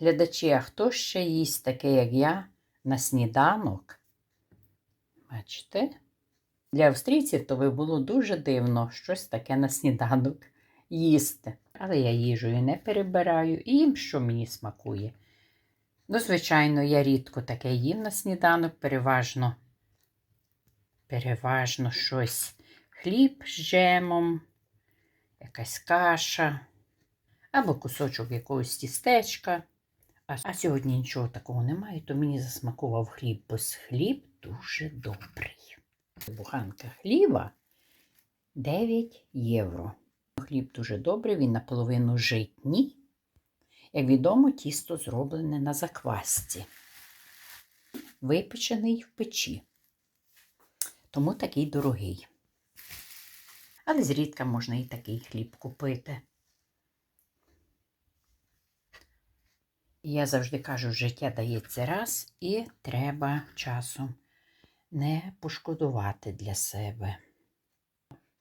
Глядачі, а хто ще їсть таке, як я, на сніданок? Бачите? Для австрійців то би було дуже дивно щось таке на сніданок їсти. Але я їжею не перебираю і їм, що мені смакує. Ну, звичайно, я рідко таке їм на сніданок, переважно, переважно щось хліб з джемом, якась каша або кусочок якогось тістечка. А, сьогодні нічого такого немає, то мені засмакував хліб, бо хліб дуже добрий. Буханка хліба 9 євро. Хліб дуже добрий, він наполовину житній. Як відомо, тісто зроблене на заквасці, випечений в печі. Тому такий дорогий. Але зрідка можна і такий хліб купити. Я завжди кажу, життя дається раз і треба часом не пошкодувати для себе.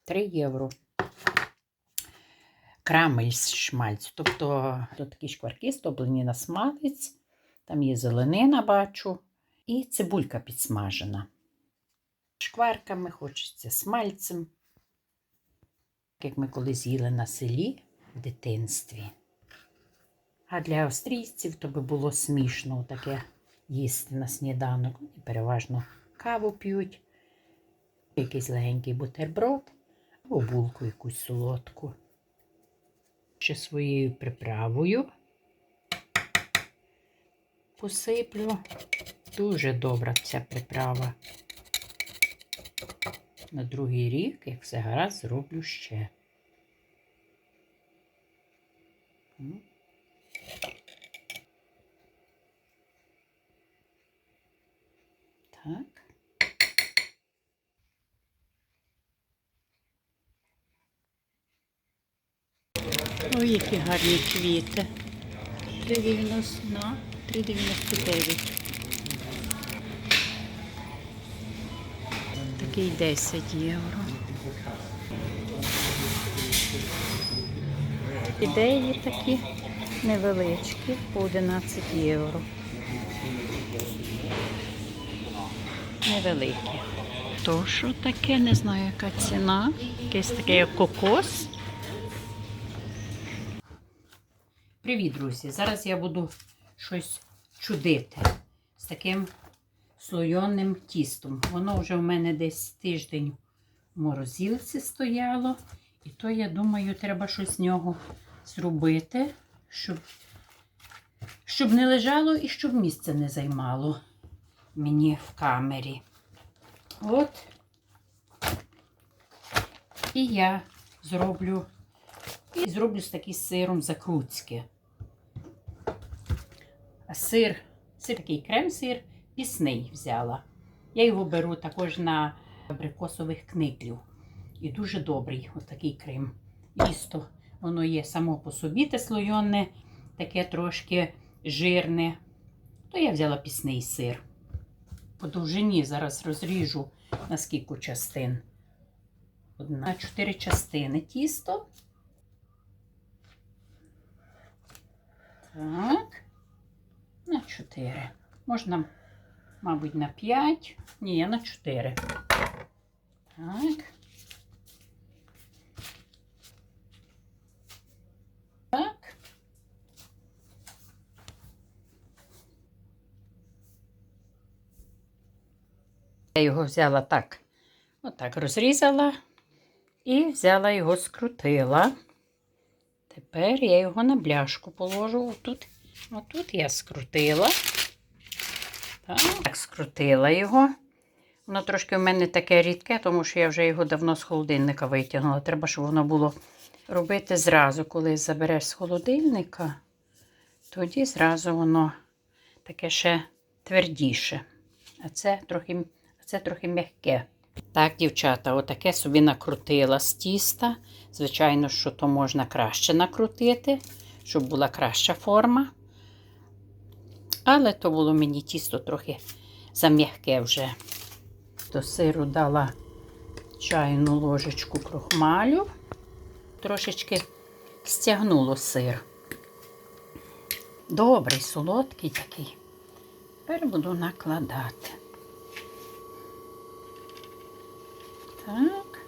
3 євро. Крамель з шмальцю. Тобто тут такі шкварки стоплені на смалець, там є зеленина, бачу, і цибулька підсмажена. Шкварками хочеться смальцем, як ми колись їли на селі в дитинстві. А для австрійців то би було смішно таке їсти на сніданок. І переважно каву п'ють, якийсь легенький бутерброд або булку якусь солодку. Ще своєю приправою посиплю. Дуже добра ця приправа. На другий рік, як все гаразд, зроблю ще. Так. Ой, які гарні квіти. 3,90 на 3,99. Такий 10 євро. Ідеї такі невеличкі по 11 євро. Невеликі. То що таке, не знаю, яка ціна. Якесь таке як кокос. Привіт, друзі! Зараз я буду щось чудити з таким слойоним тістом. Воно вже в мене десь тиждень в морозилці стояло. І то, я думаю, треба щось з нього зробити, щоб, щоб не лежало і щоб місце не займало мені в камері. От. І я зроблю і зроблю з таким сиром закрутське. А сир, сир такий крем-сир, пісний взяла. Я його беру також на абрикосових книклів. І дуже добрий отакий крем. Тісто, воно є само по собі те слойоне, таке трошки жирне. То я взяла пісний сир. По довжині зараз розріжу на скільки частин. Одна, чотири частини тісто. Так, на 4. Можна, мабуть, на 5. Ні, я на 4. Так. Так. Я його взяла так. Отак розрізала і взяла його, скрутила. Тепер я його на бляшку положу. Отут, отут я скрутила. Так, скрутила його. Воно трошки в мене таке рідке, тому що я вже його давно з холодильника витягнула. Треба, щоб воно було робити зразу, коли забереш з холодильника, тоді зразу воно таке ще твердіше. А це трохи, це трохи м'яке. Так, дівчата, отаке собі накрутила з тіста. Звичайно, що то можна краще накрутити, щоб була краща форма. Але то було мені тісто трохи зам'яке вже. До сиру дала чайну ложечку крохмалю, трошечки стягнуло сир. Добрий, солодкий такий. Тепер буду накладати. Так.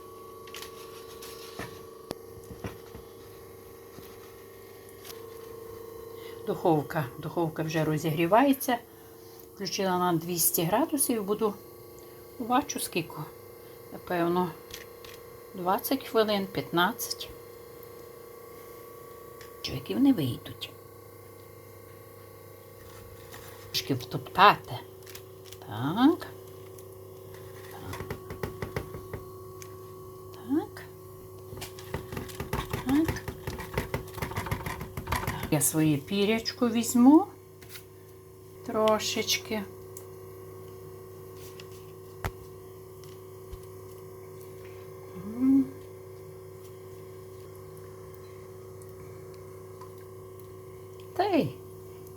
Духовка. Духовка вже розігрівається. Включила на 200 градусів буду бачу скільки. Напевно, 20 хвилин, 15. Чоловіків не вийдуть. Трошки втоптати. Так. Так. Я своє пірячку візьму трошечки. Та й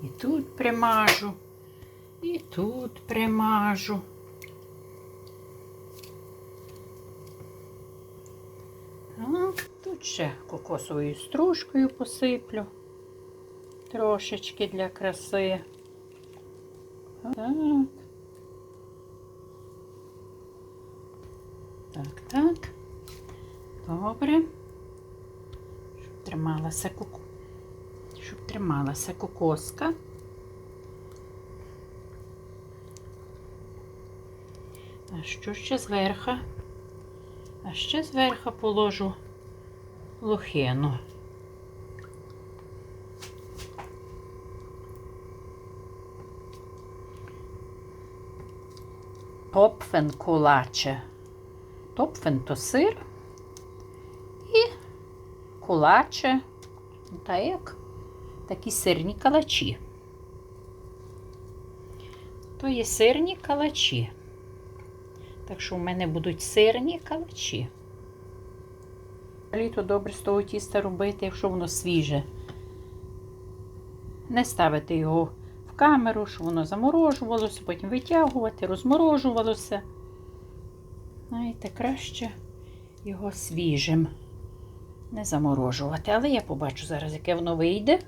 і тут примажу, і тут примажу. Тут ще кокосовою стружкою посиплю трошечки для краси. Так. Так, так. Добре. Щоб трималася куку. Щоб трималася кокоска. А що ще зверху? А ще зверху положу лохину. Топфен кулаче. Топфен то сир і кулаче, та як такі сирні калачі. То є сирні калачі. Так що в мене будуть сирні калачі. Літо добре з того тіста робити, якщо воно свіже. Не ставити його камеру, щоб воно заморожувалося, потім витягувати, розморожувалося. Знаєте, краще його свіжим не заморожувати. Але я побачу зараз, яке воно вийде.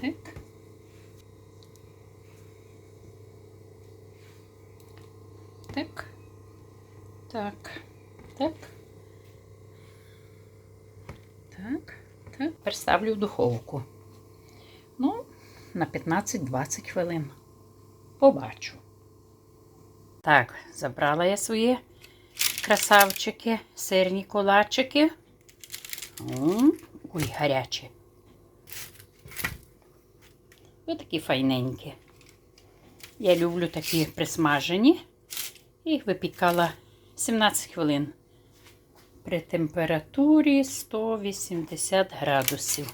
Так. Так. Так. Так. Так. Так. Тепер ставлю в духовку. На 15-20 хвилин. Побачу. Так, забрала я свої красавчики, сирні колачики. М, Ой, гарячі. Ось такі файненькі. Я люблю такі присмажені. Їх випікала 17 хвилин при температурі 180 градусів.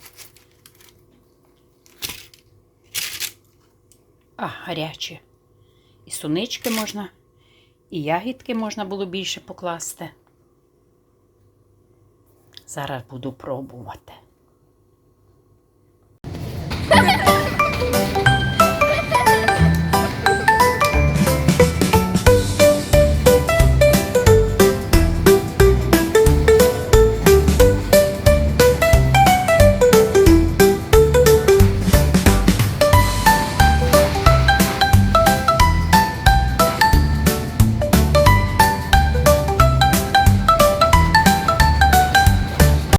А, гарячі. І сунички можна, і ягідки можна було більше покласти. Зараз буду пробувати.